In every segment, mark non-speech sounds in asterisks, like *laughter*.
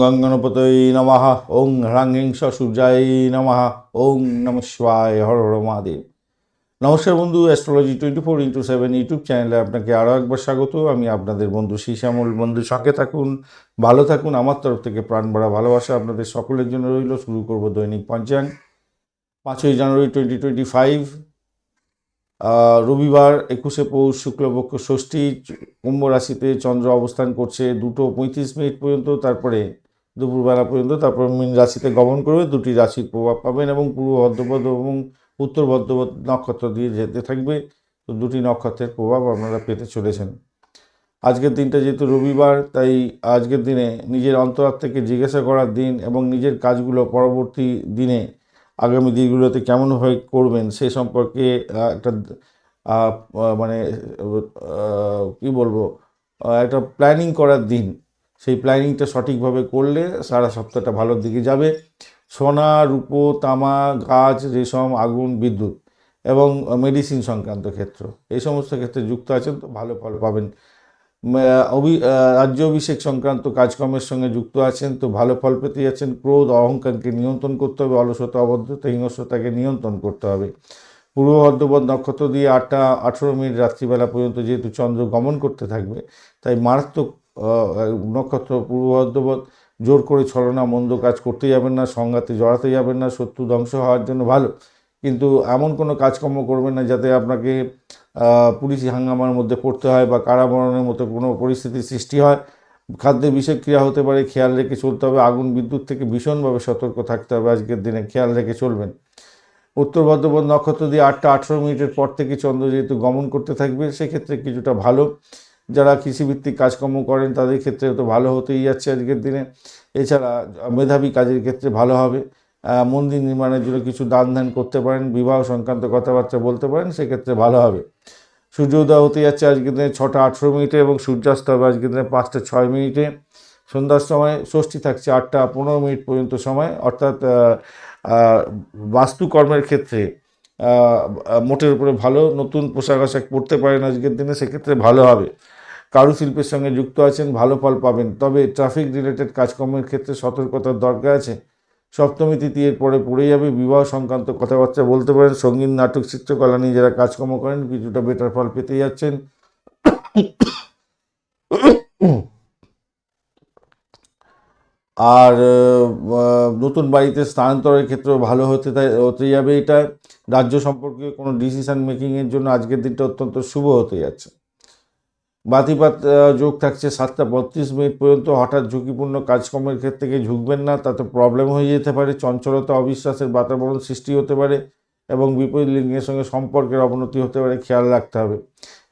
গঙ্গনপতৈ নমঃ ওং হ্রাং হিং সূর্যায় নমঃ ওং নম শিবায় হর হর মহাদেব নমস্কার বন্ধু astrology twenty four into seven YouTube চ্যানেলে আপনাকে আরও একবার স্বাগত। আমি আপনাদের বন্ধু শ্যামল বন্ধু, সঙ্গে থাকুন, ভালো থাকুন। আমার তরফ থেকে প্রাণ ভরা ভালোবাসা আপনাদের সকলের জন্য রইল। শুরু করব দৈনিক পঞ্চাঙ্গ। পাঁচই জানুয়ারি টোয়েন্টি টোয়েন্টি ফাইভ রবিবার একুশে পৌষ শুক্লপক্ষ ষষ্ঠী কুম্ভ রাশিতে চন্দ্র অবস্থান করছে। দুটো পঁয়ত্রিশ মিনিট পর্যন্ত, তারপরে দুপুরবেলা পর্যন্ত, তারপর মীন রাশিতে গমন করবে। দুটি রাশির প্রভাব পাবেন এবং পূর্ব ভদ্রপদ এবং উত্তর ভদ্রপদ নক্ষত্র দিয়ে যেতে থাকবে। তো দুটি নক্ষত্রের প্রভাব আপনারা পেতে চলেছেন। আজকের দিনটা যেহেতু রবিবার, তাই আজকের দিনে নিজের অন্তরাত্মাকে থেকে জিজ্ঞাসা করার দিন এবং নিজের কাজগুলো পরবর্তী দিনে আগামী দিনগুলোতে কেমনভাবে করবেন সে সম্পর্কে একটা মানে কি বলব একটা প্ল্যানিং করার দিন। সেই প্ল্যানিংটা সঠিকভাবে করলে সারা সপ্তাহটা ভালোর দিকে যাবে। সোনা, রূপো, তামা, গাছ, রেশম, আগুন, বিদ্যুৎ এবং মেডিসিন সংক্রান্ত ক্ষেত্র। এই সমস্ত ক্ষেত্রে যুক্ত আছেন তো ভালো ফল পাবেন। অভি রাজ্য অভিষেক সংক্রান্ত কাজকর্মের সঙ্গে যুক্ত আছেন, তো ভালো ফল পেতে যাচ্ছেন, ক্রোধ, অহংকারকে নিয়ন্ত্রণ করতে হবে, অলসতা, অভদ্রতা, হিংস্রতাকে নিয়ন্ত্রণ করতে হবে। পূর্ব ভদ্রপদ নক্ষত্র দিয়ে আটটা, আঠেরো মিনিট রাত্রিবেলা পর্যন্ত যেহেতু চন্দ্র গমন করতে থাকবে, তাই মারাত্মক নক্ষত্র পূর্ব ভদ্রপদ জোর করে ছলনা, মন্দ কাজ করতে যাবেন না, সংঘাতে জড়াতে যাবেন না, শত্রু ধ্বংস হওয়ার জন্য ভালো। কিন্তু এমন কোনো কাজকর্ম করবেন না যাতে আপনাকে পুলিশি হাঙ্গামার মধ্যে পড়তে হয় বা কারাবরণের মতো কোনো পরিস্থিতির সৃষ্টি হয়। খাদ্যে বিষক্রিয়া হতে পারে, খেয়াল রেখে চলতে হবে। আগুন বিদ্যুৎ থেকে ভীষণভাবে সতর্ক থাকতে হবে। আজকের দিনে খেয়াল রেখে চলবেন। উত্তর ভদ্রপদ নক্ষত্র দিয়ে আটটা আঠেরো মিনিটের পর থেকে চন্দ্র যেহেতু গমন করতে থাকবে, সেক্ষেত্রে কিছুটা ভালো। যারা কৃষিভিত্তিক কাজকর্ম করেন, তাদের ক্ষেত্রে তো ভালো হতেই যাচ্ছে আজকের দিনে। এছাড়া মেধাবী কাজের ক্ষেত্রে ভালো হবে। মন্দির নির্মাণের জন্য কিছু দান ধ্যান করতে পারেন, বিবাহ সংক্রান্ত কথাবার্তা বলতে পারেন, সেক্ষেত্রে ভালো হবে। সূর্যোদয় হতে যাচ্ছে আজকের দিনে ছটা আঠেরো মিনিটে এবং সূর্যাস্ত হবে আজকের দিনে পাঁচটা ছয় মিনিটে। সন্ধ্যার সময় ষষ্ঠী থাকছে আটটা পনেরো মিনিট পর্যন্ত সময়। অর্থাৎ বাস্তুকর্মের ক্ষেত্রে মোটের উপরে ভালো। নতুন পোশাক আশাক পরতে পারেন আজকের দিনে, সেক্ষেত্রে ভালো হবে। কারুশিল্পের সঙ্গে যুক্ত আছেন, ভালো ফল পাবেন। তবে ট্রাফিক রিলেটেড কাজকর্মের ক্ষেত্রে সতর্কতার দরকার আছে। সপ্তমী তিথি পরে পড়ে যাবে, বিবাহ সংক্রান্ত কথাবার্তা বলতে পারেন, সংগীত, নাটক, চিত্রকলা নিয়ে যারা কাজকর্ম করেন, কিছুটা বেটার ফল পেতে যাচ্ছেন। আর নতুন বাড়িতে স্থানান্তরের ক্ষেত্রেও ভালো হতে হতে যাবে এটা। রাজ্য সম্পর্কে কোনো ডিসিশন মেকিংয়ের জন্য আজকের দিনটা অত্যন্ত শুভ হতে যাচ্ছে। বাতিপাত যোগ থাকছে সাতটা বত্রিশ মিনিট পর্যন্ত। হঠাৎ ঝুঁকিপূর্ণ কাজকর্মের ক্ষেত্রে গিয়ে ঝুঁকবেন না, তাতে প্রবলেম হয়ে যেতে পারে, চঞ্চলতা, অবিশ্বাসের বাতাবরণ সৃষ্টি হতে পারে এবং বিপরীত লিঙ্গের সঙ্গে সম্পর্কের অবনতি হতে পারে, খেয়াল রাখতে হবে।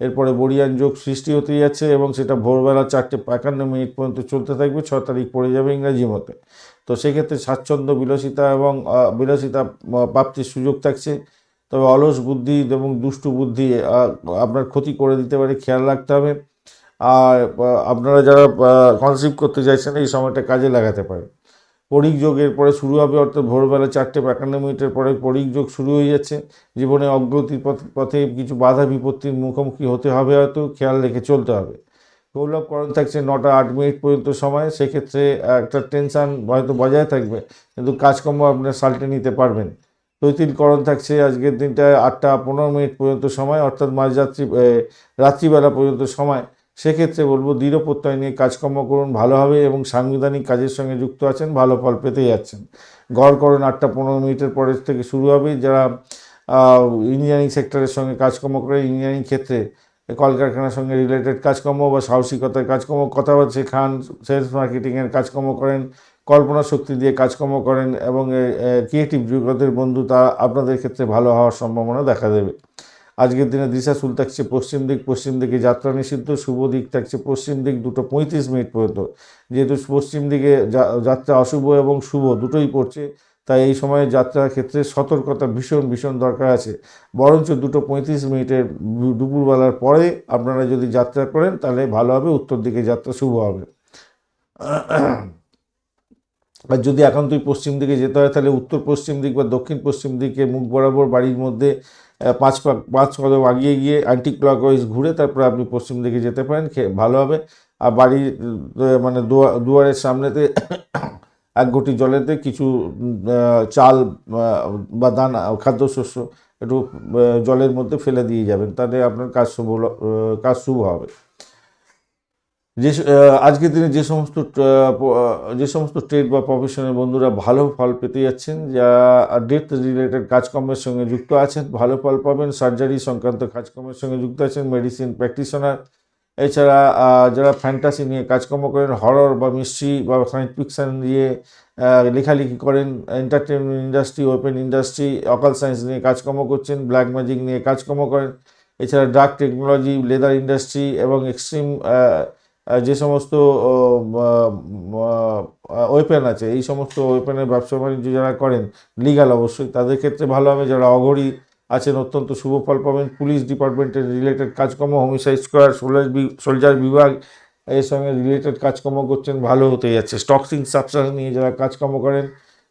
এরপরে বরিয়ান যোগ সৃষ্টি হতে যাচ্ছে এবং সেটা ভোরবেলা চারটে একান্ন মিনিট পর্যন্ত চলতে থাকবে ছ তারিখ পড়ে যাবে ইংরাজি মতে। তো সেক্ষেত্রে স্বাচ্ছন্দ্য, বিলাসিতা এবং বিলাসিতা প্রাপ্তির সুযোগ থাকছে। তবে অলস বুদ্ধি এবং দুষ্টু বুদ্ধি আপনার ক্ষতি করে দিতে পারে, খেয়াল রাখতে হবে। আর আপনারা যারা কনসিভ করতে চাইছেন, এই সময়টা কাজে লাগাতে পারে পরিক যোগের পরে শুরু হবে, অর্থাৎ ভোরবেলা চারটে একান্ন মিনিটের পরে পরিক যোগ শুরু হয়ে যাচ্ছে। জীবনে অগ্রগতির পথ- কিছু বাধা বিপত্তির মুখোমুখি হতে হবে হয়তো, খেয়াল রেখে চলতে হবে। গৌরবকরণ থাকছে নটা আট মিনিট পর্যন্ত সময়, সেক্ষেত্রে একটা টেনশান হয়তো বজায় থাকবে, কিন্তু কাজকর্ম আপনার সাল্টে নিতে পারবেন। তৈতিলকরণ থাকছে, আজকের দিনটায় আটটা পনেরো মিনিট পর্যন্ত সময়, অর্থাৎ মাঝরাত্রি রাত্রিবেলা পর্যন্ত সময়। সেক্ষেত্রে বলব দৃঢ় প্রত্যয় নিয়ে কাজকর্ম করুন ভালোভাবে এবং সাংবিধানিক কাজের সঙ্গে যুক্ত আছেন, ভালো ফল পেতে যাচ্ছেন। গড়করণ আটটা পনেরো মিনিটের পরের থেকে শুরু হবে। যারা ইঞ্জিনিয়ারিং সেক্টরের সঙ্গে কাজকর্ম করে ইঞ্জিনিয়ারিং ক্ষেত্রে, কলকারখানার সঙ্গে রিলেটেড কাজকর্ম বা সাহসিকতার কাজকর্ম, কথা কথাবার্তা খান, সেলস মার্কেটিংয়ের কাজকর্ম করেন কল্পনা শক্তি দিয়ে কাজকর্ম করেন এবং ক্রিয়েটিভ জগতের বন্ধু, তা আপনাদের ক্ষেত্রে ভালো হওয়ার সম্ভাবনা দেখা দেবে। আজকের দিনে দিশা শুল থাকছে পশ্চিম দিক, পশ্চিম দিকে যাত্রা নিষিদ্ধ, শুভ দিক থাকছে পশ্চিম দিক দুটো পঁয়ত্রিশ মিনিট পর্যন্ত। যেহেতু পশ্চিম দিকে যাত্রা অশুভ এবং শুভ দুটোই পড়ছে, তাই এই সময়ে যাত্রার ক্ষেত্রে সতর্কতা ভীষণ ভীষণ দরকার আছে। বরঞ্চ দুটো পঁয়ত্রিশ মিনিটের দুপুরবেলার পরে আপনারা যদি যাত্রা করেন, তাহলে ভালো হবে, উত্তর দিকে যাত্রা শুভ হবে। আর যদি একান্তই পশ্চিম দিকে যেতে হয়, তাহলে উত্তর পশ্চিম দিক বা দক্ষিণ পশ্চিম দিকে মুখ বরাবর বাড়ির মধ্যে পাঁচ পা- পাঁচ কদম আগিয়ে গিয়ে অ্যান্টি ক্লকওয়াইজ ঘুরে তারপরে আপনি পশ্চিম দিকে যেতে পারেন ভালো হবে। আর বাড়ির মানে দুয়া- দুয়ারের সামনেতে এক ঘটি জলেতে কিছু চাল বা দানা, খাদ্যশস্য একটু জলের মধ্যে ফেলে দিয়ে যাবেন, তাতে আপনার কাজ শুভ কাজ শুভ হবে। যে আজকের দিনে যে সমস্ত যে সমস্ত ট্রেড বা প্রফেশনের বন্ধুরা ভালো ফল পেতে যাচ্ছেন, যা ডেথ রিলেটেড কাজকর্মের সঙ্গে যুক্ত আছেন, ভালো ফল পাবেন সার্জারি সংক্রান্ত কাজকর্মের সঙ্গে যুক্ত আছেন মেডিসিন প্র্যাকটিশনার এছাড়া যারা ফ্যান্টাসি নিয়ে কাজকর্ম করেন হরর বা মিস্ট্রি বা সায়েন্স ফিকশন নিয়ে লেখালেখি করেন entertainment industry open industry occult science নিয়ে কাজকর্ম করছেন ব্ল্যাক ম্যাজিক নিয়ে কাজকর্ম করেন, এছাড়া ড্রাগ টেকনোলজি লেদার ইন্ডাস্ট্রি এবং এক্সট্রিম যে সমস্ত ওয়েপেন আছে, এই সমস্ত ওয়েপেনের ব্যবসা বাণিজ্য যারা করেন লিগাল অবশ্যই, তাদের ক্ষেত্রে ভালো হবে। যারা অঘরি আছেন, অত্যন্ত শুভ ফল পাবেন। পুলিশ ডিপার্টমেন্টের রিলেটেড কাজকর্ম হোমিসাইড স্কোয়ার সোলার সোলজার বিভাগ, এর সঙ্গে রিলেটেড কাজকর্ম করছেন, ভালো হতে যাচ্ছে। স্টকসিং সাবস্টান্স নিয়ে যারা কাজকর্ম করেন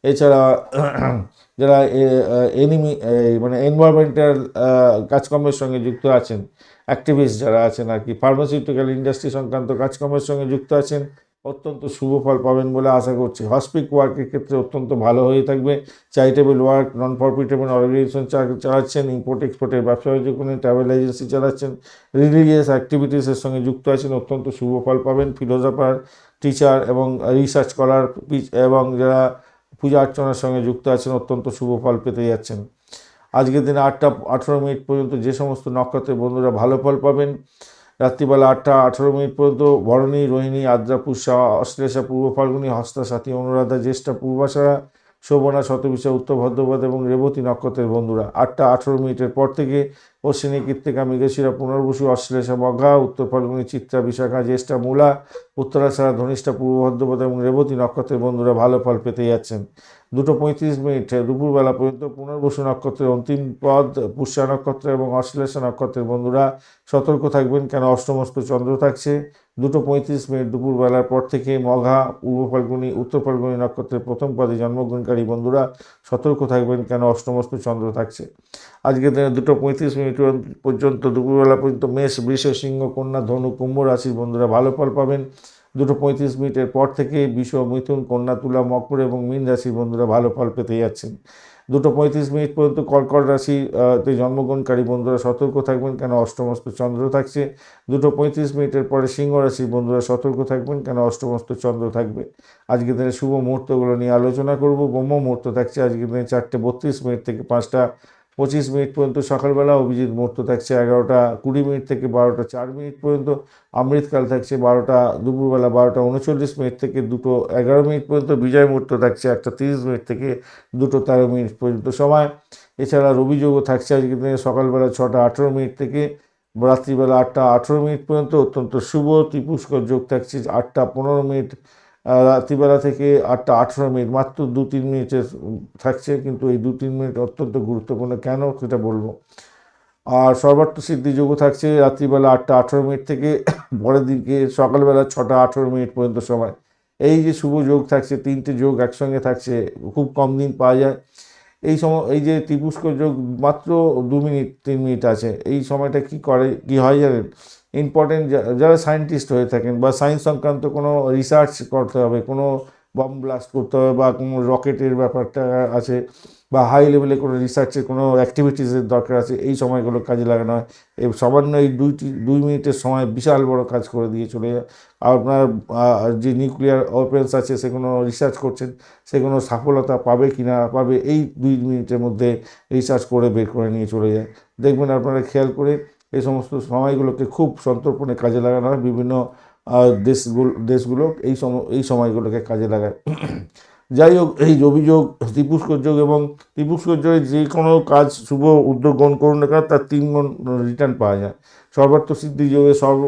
এছাড়া যারা এনিমি মানে এনভায়রনমেন্টাল কাজকর্মের সঙ্গে যুক্ত আছেন অ্যাক্টিভিস্ট যারা আছেন আর কি ফার্মাসিউটিক্যাল ইন্ডাস্ট্রি সংক্রান্ত কাজকর্মের সঙ্গে যুক্ত আছেন, অত্যন্ত শুভ ফল পাবেন বলে আশা করছি। হসপিক ওয়ার্কের ক্ষেত্রে অত্যন্ত ভালো হয়ে থাকবে। Charitable work non profitable organisation চালাচ্ছেন ইম্পোর্ট এক্সপোর্টের ব্যবসা বাণিজ্য করেন ট্রাভেল এজেন্সি চালাচ্ছেন রিলিজিয়াস অ্যাক্টিভিটিসের সঙ্গে যুক্ত আছেন, অত্যন্ত শুভ ফল পাবেন। ফিলোজফার টিচার এবং রিসার্চ করার এবং যারা পূজা অর্চনার সঙ্গে যুক্ত আছেন, অত্যন্ত শুভ ফল পেতে যাচ্ছেন। আজকের দিনে আটটা, আঠেরো মিনিট পর্যন্ত যে সমস্ত নক্ষত্রের বন্ধুরা ভালো ফল পাবেন, রাত্রিবেলা আটটা, আঠেরো মিনিট পর্যন্ত বরণী, রোহিণী আদ্রা পুষা অশ্লেষা, পূর্ব ফাল্গুনি হস্তা সাথী অনুরাধা, জ্যেষ্ঠা, পূর্বাশারা শোভনা, শতবিশা, উত্তর ভদ্রপদ এবং রেবতী নক্ষত্রের বন্ধুরা। আটটা আঠেরো মিনিটের পর থেকে অশ্বিনী, কৃত্তিকা, মৃগশিরা, পুনর্বসু, অশ্লেষা বঘা উত্তর ফাল্গুনী, চিত্রা, বিশাখা, জ্যেষ্ঠা, মূলা, উত্তরাশারা, ধনিষ্ঠা, পূর্ব ভদ্রপদ এবং রেবতী নক্ষত্রের বন্ধুরা ভালো ফল পেতে যাচ্ছেন। দুটো পঁয়ত্রিশ মিনিট দুপুরবেলা পর্যন্ত পুনর্বসু নক্ষত্রের অন্তিম পদ, পুষ্যা নক্ষত্র এবং অশ্লেষা নক্ষত্রের বন্ধুরা সতর্ক থাকবেন কেন? অষ্টমস্ত চন্দ্র থাকছে। দুটো পঁয়ত্রিশ মিনিট দুপুরবেলার পর থেকে মঘা, পূর্ব ফাল্গুনী, উত্তর ফাল্গুনী নক্ষত্রের প্রথম পদে জন্মগ্রহণকারী বন্ধুরা সতর্ক থাকবেন কেন অষ্টমস্ত চন্দ্র থাকছে। আজকের দিনে দুটো পঁয়ত্রিশ মিনিট পর্যন্ত দুপুরবেলা পর্যন্ত মেষ, বৃষ, সিংহ, কন্যা, ধনু, কুম্ভ রাশির বন্ধুরা ভালো ফল পাবেন। দুটো পঁয়ত্রিশ মিনিটের পর থেকে বিষ মিথুন, কন্যা, তুলা, মকর এবং মীন রাশির বন্ধুরা ভালো ফল পেতে যাচ্ছেন। দুটো পঁয়ত্রিশ মিনিট পর্যন্ত কর্কট রাশি তে জন্মগ্রহণকারী বন্ধুরা সতর্ক থাকবেন, কেন অষ্টমস্ত চন্দ্র থাকছে। দুটো পঁয়ত্রিশ মিনিটের পরে সিংহ রাশির বন্ধুরা সতর্ক থাকবেন, কেন অষ্টমস্ত চন্দ্র থাকবে। আজকের দিনে শুভ মুহূর্তগুলো নিয়ে আলোচনা করব। ব্রহ্ম মুহূর্ত থাকছে আজকের দিনে চারটে বত্রিশ মিনিট থেকে পাঁচটা পঁচিশ মিনিট পর্যন্ত সকালবেলা অভিজিৎ মুহূর্ত থাকছে এগারোটা কুড়ি মিনিট থেকে বারোটা চার মিনিট পর্যন্ত, অমৃতকাল থাকছে বারোটা, দুপুরবেলা বারোটা উনচল্লিশ মিনিট থেকে দুটো এগারো মিনিট পর্যন্ত, বিজয় মুহূর্ত থাকছে একটা তিরিশ মিনিট থেকে দুটো তেরো মিনিট পর্যন্ত সময়। এছাড়া রবিযোগও থাকছে আজকে দিনে সকালবেলা ছটা আঠেরো মিনিট থেকে রাত্রিবেলা আটটা আঠেরো মিনিট পর্যন্ত, অত্যন্ত শুভ ত্রিপুষ্কর যোগ থাকছে আটটা পনেরো মিনিট রাত্রিবেলা থেকে আটটা আঠেরো মিনিট, মাত্র দু তিন মিনিটের থাকছে, কিন্তু এই দু তিন মিনিট অত্যন্ত গুরুত্বপূর্ণ। কেন সেটা বলব? আর সর্বার্থ সিদ্ধি থাকছে, রাত্রিবেলা আটটা আঠেরো মিনিট থেকে *coughs* পরের দিকে সকালবেলা ছটা আঠেরো মিনিট পর্যন্ত সময়। এই যে শুভ যোগ থাকছে, তিনটে যোগ একসঙ্গে থাকছে, খুব কম দিন পাওয়া যায়। এই সময় এই যে ত্রিপুষ্কর যোগ মাত্র দু মিনিট, তিন মিনিট আছে, এই সময়টা কি করে, কি হয় জানেন? ইম্পর্টেন্ট যারা সায়েন্টিস্ট হয়ে থাকেন বা সায়েন্স সংক্রান্ত কোনো রিসার্চ করতে হবে, কোনো বম ব্লাস্ট করতে হবে বা কোনো রকেটের ব্যাপারটা আছে বা হাই লেভেলে কোনো রিসার্চের কোনো অ্যাক্টিভিটিসের দরকার আছে, এই সময়গুলো কাজে লাগানো হয়। এই সামান্য এই দুইটি দুই মিনিটের সময় বিশাল বড় কাজ করে দিয়ে চলে যায়। আর আপনার যে নিউক্লিয়ার ওয়েপেন্স আছে সেগুলো রিসার্চ করছেন সেগুলো সফলতা পাবে কি না পাবে, এই দুই মিনিটের মধ্যে রিসার্চ করে বের করে নিয়ে চলে যায়। দেখবেন আপনারা খেয়াল করে এই সমস্ত সময়গুলোকে খুব সন্তর্পণে কাজে লাগানো হয়। বিভিন্ন দেশগুলো দেশগুলো এই সম, এই সময়গুলোকে কাজে লাগায়। যাই হোক, এই অভিযোগ, ত্রিপুষ্কর যোগ এবং ত্রিপুষ্কর যোগে যে কোনো কাজ শুভ উদ্যোগ গ্রহণ করুন না তার তিন গুণ রিটার্ন পাওয়া যায়। সর্বার্থ সিদ্ধি যোগে সর্ব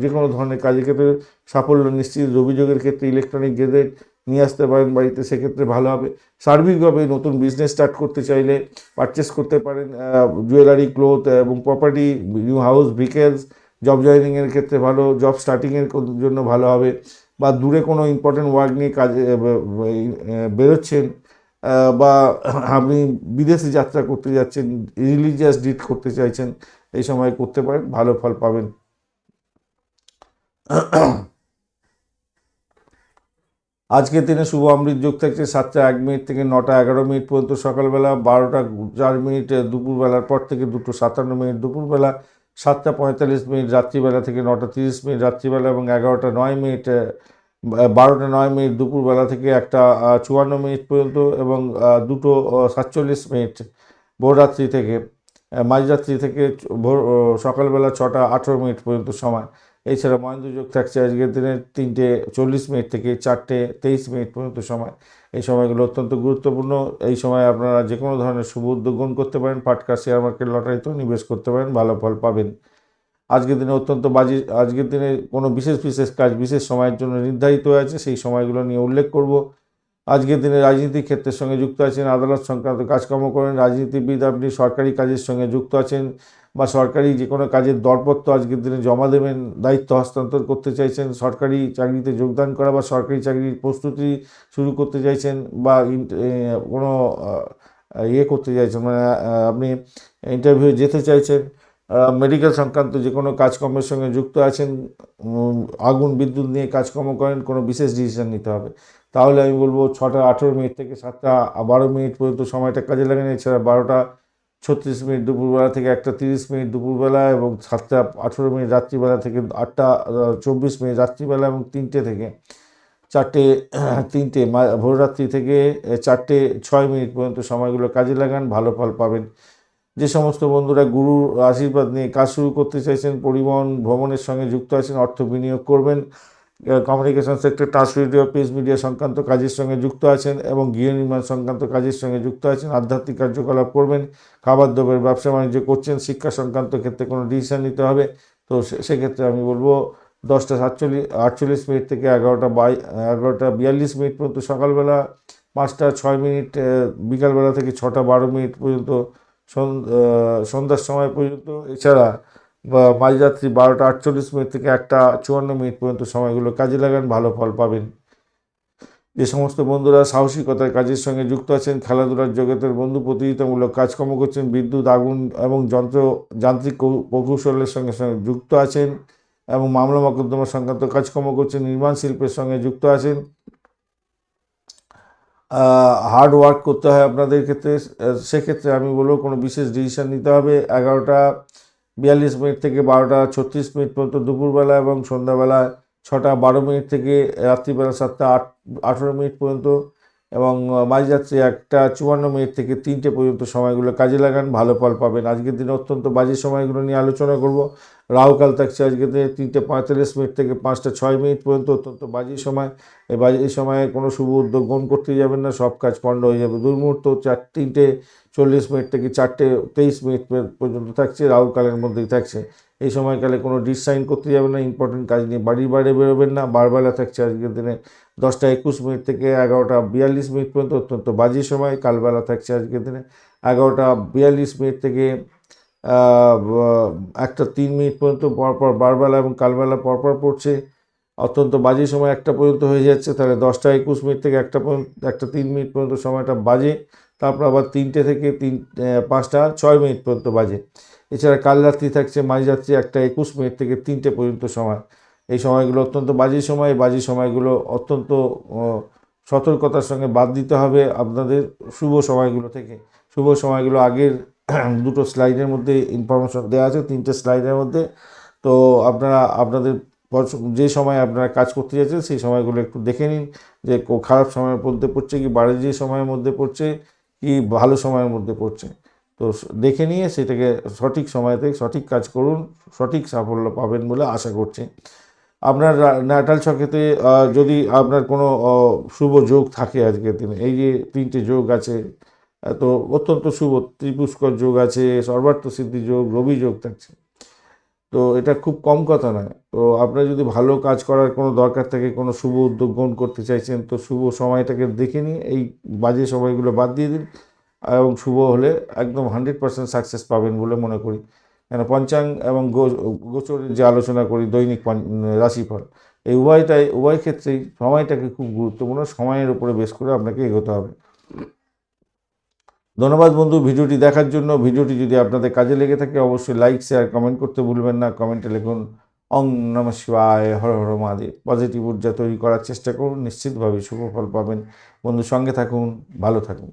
যে কোনো ধরনের কাজের ক্ষেত্রে সাফল্য নিশ্চিত। অভিযোগের ক্ষেত্রে ইলেকট্রনিক গেজেট নিয়ে আসতে পারেন বাড়িতে, সেক্ষেত্রে ভালো হবে। সার্বিকভাবে নতুন বিজনেস স্টার্ট করতে চাইলে পারচেস করতে পারেন জুয়েলারি ক্লোথ এবং property new house vehicles job জয়েনিংয়ের ক্ষেত্রে ভালো জব স্টার্টিংয়ের জন্য ভালো হবে বা দূরে কোনো ইম্পর্টেন্ট ওয়ার্ক নিয়ে কাজে বেরোচ্ছেন বা আপনি বিদেশে যাত্রা করতে যাচ্ছেন রিলিজিয়াস ডিট করতে চাইছেন, এই সময় করতে পারেন, ভালো ফল পাবেন। আজকের দিনে শুভ অমৃত যোগ থাকছে সাতটা এক মিনিট থেকে নটা এগারো মিনিট পর্যন্ত সকালবেলা, বারোটা চার মিনিট দুপুরবেলার পর থেকে দুটো সাতান্ন মিনিট দুপুরবেলা, সাতটা পঁয়তাল্লিশ মিনিট রাত্রিবেলা থেকে নটা তিরিশ মিনিট রাত্রিবেলা এবং এগারোটা নয় মিনিট বারোটা নয় মিনিট দুপুরবেলা থেকে একটা চুয়ান্ন মিনিট পর্যন্ত এবং দুটো সাতচল্লিশ মিনিট ভোররাত্রি থেকে মাঝরাত্রি থেকে ভোর সকালবেলা ছটা আঠেরো মিনিট পর্যন্ত সময়। এছাড়া মহেন্দ্র যোগ থাকছে আজকের দিনের তিনটে চল্লিশ মিনিট থেকে চারটে তেইশ মিনিট পর্যন্ত সময়। এই সময়গুলো অত্যন্ত গুরুত্বপূর্ণ। এই সময় আপনারা যে কোনো ধরনের শুভ উদ্যোগ করতে পারেন। পাটকা শেয়ার মার্কেট লটারিতেও নিবেশ করতে পারেন। ভালো ফল পাবেন। আজকের দিনে অত্যন্ত বাজি, আজকের দিনে কোনো বিশেষ বিশেষ কাজ, বিশেষ সময়ের জন্য নির্ধারিত হয়ে আছে। সেই সময়গুলো নিয়ে উল্লেখ করব। আজকের দিনে রাজনীতির ক্ষেত্রের সঙ্গে যুক্ত আছেন, আদালত সংক্রান্ত কাজকর্ম করেন, রাজনীতিবিদ আপনি সরকারি কাজের সঙ্গে যুক্ত আছেন বা সরকারি যে কোনো কাজের দরপত্র আজকের দিনে জমা দেবেন, দায়িত্ব হস্তান্তর করতে চাইছেন, সরকারি চাকরিতে যোগদান করা বা সরকারি চাকরির প্রস্তুতি শুরু করতে চাইছেন বা কোনো ইয়ে করতে চাইছেন মানে আপনি ইন্টারভিউ যেতে চাইছেন মেডিকেল সংক্রান্ত যে কোনো কাজকর্মের সঙ্গে যুক্ত আছেন আগুন, বিদ্যুৎ নিয়ে কাজকর্ম করেন, কোনো বিশেষ ডিসিশন নিতে হবে। তাহলে আমি বলব ছটা আঠেরো মিনিট থেকে সাতটা বারো মিনিট পর্যন্ত সময়টা কাজে লাগান এছাড়া বারোটা ছত্রিশ মিনিট দুপুরবেলা থেকে একটা তিরিশ মিনিট দুপুরবেলা এবং সাতটা আঠেরো মিনিট রাত্রিবেলা থেকে আটটা চব্বিশ মিনিট রাত্রিবেলা এবং তিনটে থেকে চারটে, *clears throat* তিনটে ভোররাত্রি থেকে চারটে ছয় মিনিট পর্যন্ত সময়গুলো কাজে লাগান, ভালো ফল পাবেন। যে সমস্ত বন্ধুরা গুরুর আশীর্বাদ নিয়ে কাজ শুরু করতে চাইছেন, পরিবহন ভ্রমণের সঙ্গে যুক্ত আছেন, অর্থ বিনিয়োগ করবেন communication sector touch radio page media সংক্রান্ত কাজের সঙ্গে যুক্ত আছেন এবং গৃহ নির্মাণ সংক্রান্ত কাজের সঙ্গে যুক্ত আছেন। আধ্যাত্মিক কার্যকলাপ করবেন খাবার দ্রব্যের ব্যবসা বাণিজ্য করছেন, শিক্ষা সংক্রান্ত ক্ষেত্রে কোনো ডিসিশন নিতে হবে। তো সেক্ষেত্রে আমি বলব দশটা সাতচল্লিশ, আটচল্লিশ মিনিট থেকে এগারোটা বাই, এগারোটা বিয়াল্লিশ মিনিট পর্যন্ত সকালবেলা, পাঁচটা ছয় মিনিট বিকালবেলা থেকে ছটা বারো মিনিট পর্যন্ত সন- সন্ধ্যার সময় পর্যন্ত। এছাড়া মাঝরাত্রি বারোটা আটচল্লিশ মিনিট থেকে একটা চুয়ান্ন মিনিট পর্যন্ত সময়গুলো কাজে লাগান, ভালো ফল পাবেন। যে সমস্ত বন্ধুরা সাহসিকতার কাজের সঙ্গে যুক্ত আছেন, খেলাধুলার জগতের বন্ধু প্রতিযোগিতামূলক কাজকর্ম করছেন, বিদ্যুৎ, আগুন এবং যন্ত্র, যান্ত্রিক প্রকৌশলের সঙ্গে সঙ্গে যুক্ত আছেন এবং মামলা মকদ্দমা সংক্রান্ত কাজকর্ম করছেন, নির্মাণ শিল্পের সঙ্গে যুক্ত আছেন। হার্ড ওয়ার্ক করতে হয় আপনাদের ক্ষেত্রে, সেক্ষেত্রে আমি বলব কোনো বিশেষ ডিসিশন নিতে হবে। এগারোটা বিয়াল্লিশ মিনিট থেকে বারোটা, ছত্রিশ মিনিট পর্যন্ত দুপুরবেলা এবং সন্ধ্যাবেলা ছটা, বারো মিনিট থেকে রাত্রিবেলা সাতটা, আট, আঠেরো মিনিট পর্যন্ত এবং আহ, মাঝরাত্রি একটা চুয়ান্ন মিনিট থেকে তিনটে পর্যন্ত সময়গুলো কাজে লাগান ভালো ফল পাবেন। আজকের দিনে অত্যন্ত বাজে সময়গুলো নিয়ে আলোচনা করব। রাহুকাল থাকছে আজকের দিনে তিনটে পঁয়তাল্লিশ মিনিট থেকে পাঁচটা ছয় মিনিট পর্যন্ত অত্যন্ত বাজে সময়। এই বাজে সময়ে কোনো শুভ উদ্যোগ গ্রহণ করতে যাবেন না সব কাজ পণ্ড হয়ে যাবে। দুর্মুহূর্ত চার তিনটে চল্লিশ মিনিট থেকে চারটে তেইশ মিনিট পর্যন্ত থাকছে রাহুকালের মধ্যেই থাকছে। এই সময়কালে কোনো ডিসাইন করতে যাবেন না ইম্পর্টেন্ট কাজ নিয়ে বাড়ির বাইরে বেরোবেন না। বারবেলা থাকছে আজকের দিনে দশটা একুশ মিনিট থেকে এগারোটা বিয়াল্লিশ মিনিট পর্যন্ত অত্যন্ত বাজে সময়, কালবেলা থাকছে আজকের দিনে এগারোটা বিয়াল্লিশ মিনিট থেকে একটা তিন মিনিট পর্যন্ত পরপর বারবেলা এবং কালবেলা পরপর পড়ছে। অত্যন্ত বাজে সময় একটা পর্যন্ত হয়ে যাচ্ছে, তাহলে দশটা একুশ মিনিট থেকে একটা পর্যন্ত, একটা তিন মিনিট পর্যন্ত সময়টা বাজে। তারপর আবার তিনটে থেকে তিন পাঁচটা, ছয় মিনিট পর্যন্ত বাজে। এছাড়া কাল রাত্রি থাকছে, মাঝরাত্রি একটা একুশ মিনিট থেকে তিনটে পর্যন্ত সময়। এই সময়গুলো অত্যন্ত বাজে সময় বাজে সময়গুলো অত্যন্ত সতর্কতার সঙ্গে বাদ দিতে হবে আপনাদের শুভ সময়গুলো থেকে। শুভ সময়গুলো আগের *clears throat* দুটো স্লাইডের মধ্যে ইনফরমেশন দেওয়া আছে, তিনটে স্লাইডের মধ্যে। তো আপনারা, আপনাদের যে সময় আপনারা কাজ করতে যাচ্ছেন, সেই সময়গুলো একটু দেখে নিন যে খারাপ সময়ের মধ্যে পড়ছে কি বাড়ি যে সময়ের মধ্যে পড়ছে কি, ভালো সময়ের মধ্যে পড়ছে। তো দেখে নিয়ে সেটাকে সঠিক সময়তে সঠিক কাজ করুন, সঠিক সাফল্য পাবেন বলে আশা করছি। আপনার ন্যাটাল ছকেতে যদি আপনার কোনো শুভ যোগ থাকে আজকের দিনে, এই যে তিনটে যোগ আছে তো অত্যন্ত শুভ, ত্রিপুষ্কর যোগ আছে, সর্বার্থ সিদ্ধি যোগ, রবি যোগ থাকছে। তো এটা খুব কম কথা নয়। তো আপনার যদি ভালো কাজ করার কোনো দরকার থাকে, কোনো শুভ উদ্যোগ গ্রহণ করতে চাইছেন, তো শুভ সময়টাকে দেখে নিয়ে এই বাজে সময়গুলো বাদ দিয়ে দিন। এবং শুভ হলে একদম হান্ড্রেড পার্সেন্ট সাকসেস পাবেন বলে মনে করি। কেন পঞ্চাং এবং গোচরের যে আলোচনা করি, দৈনিক রাশিফল, এই উভয়টাই, উভয় ক্ষেত্রেই সময়টাকে খুব গুরুত্বপূর্ণ, সময়ের উপরে বেশ করে আপনাকে এগোতে হবে। ধন্যবাদ বন্ধু ভিডিওটি দেখার জন্য। ভিডিওটি যদি আপনাদের কাজে লেগে থাকে, অবশ্যই লাইক শেয়ার কমেন্ট করতে ভুলবেন না। কমেন্টে লিখুন অং নম শিবায়, হর হর মহাদেব। পজিটিভ ঊর্জা তৈরি করার চেষ্টা করুন, নিশ্চিতভাবে শুভ ফল পাবেন। বন্ধুর সঙ্গে থাকুন, ভালো থাকুন।